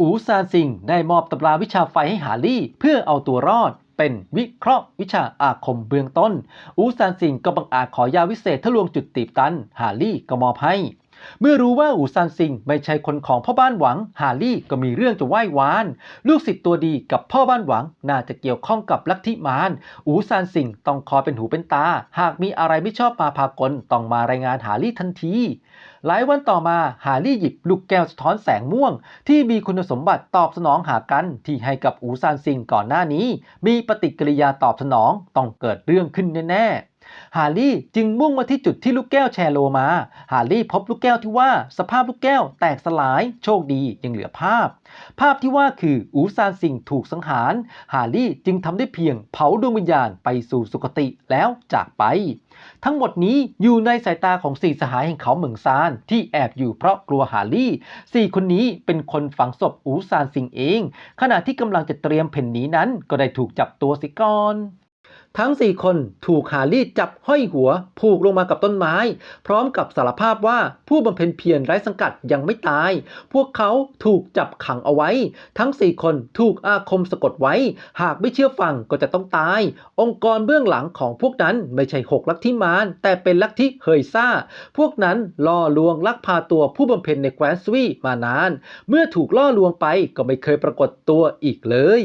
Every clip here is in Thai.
อูซานซิงได้มอบตำราวิชาไฟให้หาลี่ เพื่อเอาตัวรอด เป็นวิเคราะห์วิชาอาคมเบื้องต้น อูซานซิงก็บังอาจขอยาวิเศษทะลวงจุดตีบตัน ฮารี่ก็มอบให้ เมื่อรู้ว่าอูซานซิงไม่ใช่คนของพ่อบ้านหวังหาลี่ก็มีเรื่องจะไหว้วาน ลูกศิษย์ตัวดีกับพ่อบ้านหวัง น่าจะเกี่ยวข้องกับลัทธิมาร อูซานซิงต้องคอยเป็นหูเป็นตา หากมีอะไรไม่ชอบมาพากลต้องมารายงานหาลี่ทันที หลายวันต่อมาหาลี่หยิบลูกแก้วสะท้อนแสงม่วง ที่มีคุณสมบัติตอบสนองหากันที่ให้กับอูซานซิงก่อนหน้านี้ มีปฏิกิริยาตอบสนองต้องเกิดเรื่องขึ้นแน่ๆ ฮารี่จึงมุ่งมาที่จุดที่ลูกแก้วแชร์โลมา ฮารี่พบลูกแก้วที่ว่าสภาพลูกแก้วแตกสลาย โชคดียังเหลือภาพ ภาพที่ว่าคืออูซานซิงถูกสังหาร ฮารี่จึงทำได้เพียงเผาดวงวิญญาณไปสู่สุคติแล้วจากไป ทั้งหมดนี้อยู่ในสายตาของสี่สหายแห่งเขาเหมิงซาน ที่แอบอยู่เพราะกลัวฮารี่สี่คนนี้เป็นคนฝังศพอูซานซิงเอง ขณะที่กำลังจะเตรียมเพ่นหนีนั้นก็ได้ถูกจับตัวสิก่อน ทั้ง4คนถูกฮารี่จับห้อยหัว ผูกลงมากับต้นไม้ พร้อมกับสารภาพว่าผู้บำเพ็ญเพียรไร้สังกัดยังไม่ตาย พวกเขาถูกจับขังเอาไว้ ทั้ง4คนถูกอาคมสะกดไว้ หากไม่เชื่อฟังก็จะต้องตาย องค์กรเบื้องหลังของพวกนั้นไม่ใช่หกลัทธิมารแต่เป็นลัทธิเฮยซ่า พวกนั้นล่อลวงลักพาตัวผู้บำเพ็ญในแคว้นสวีมานาน เมื่อถูกล่อลวงไปก็ไม่เคยปรากฏตัวอีกเลย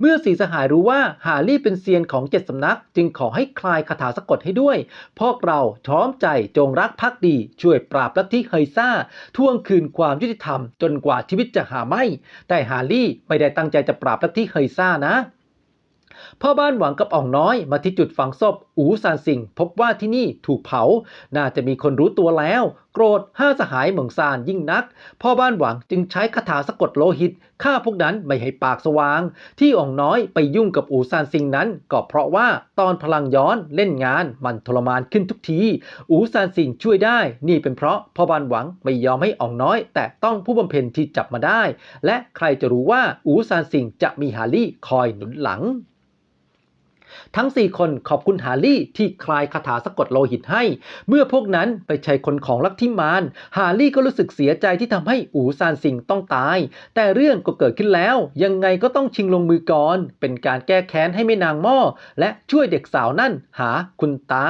เมื่อสีสหายรู้ว่าฮารี่เป็นเซียนของเจ็ดสำนักจึงขอให้คลายคาถาสะกดให้ด้วย พวกเราพร้อมใจจงรักภักดี ช่วยปราบลัทธิเฮยซ่าทวงคืนความยุติธรรม จนกว่าชีวิตจะหาไม่ แต่ฮารี่ไม่ได้ตั้งใจจะปราบลัทธิเฮยซ่านะพ่อบ้านหวังกับอ่องน้อยมาที่จุดฝังศพอูซานสิงพบว่าที่นี่ถูกเผา น่าจะมีคนรู้ตัวแล้ว โกรธห้าสหายเหมืองซานยิ่งนัก พ่อบ้านหวังจึงใช้คาถาสะกดโลหิตฆ่าพวกนั้นไม่ให้ปากสว่าง ที่อ่องน้อยไปยุ่งกับอูซานซิงนั้น ก็เพราะว่าตอนพลังย้อนเล่นงานมันทรมานขึ้นทุกที อูซานซิงช่วยได้ นี่เป็นเพราะพ่อบ้านหวังไม่ยอมให้อ่องน้อย แต่ต้องผู้บำเพ็ญที่จับมาได้ และใครจะรู้ว่าอูซานซิงจะมีฮารี่คอยหนุนหลัง ทั้ง 4 คนขอบคุณฮารี่ที่คลายคาถาสะกดโลหิตให้ เมื่อพวกนั้นไปใช้คนของลักทิมาน ฮารี่ก็รู้สึกเสียใจที่ทำให้อูซานซิงต้องตาย แต่เรื่องก็เกิดขึ้นแล้ว ยังไงก็ต้องชิงลงมือก่อน เป็นการแก้แค้นให้แม่นางหม้อและช่วยเด็กสาวนั่นหาคุณตา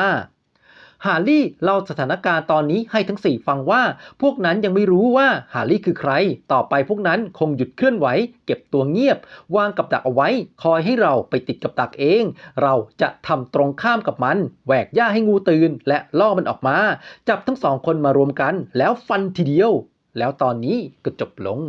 ฮาร์ลี่เล่าสถานการณ์ตอนนี้ให้ทั้ง 4 ฟังว่า พวกนั้นยังไม่รู้ว่าฮาร์ลี่คือใคร ต่อไปพวกนั้นคงหยุดเคลื่อนไหว เก็บตัวเงียบ วางกับดักเอาไว้ คอยให้เราไปติดกับดักเอง เราจะทำตรงข้ามกับมัน แหวกหญ้าให้งูตื่น และล่อมันออกมา จับทั้งสองคนมารวมกัน แล้วฟันทีเดียว แล้วตอนนี้ก็จบลง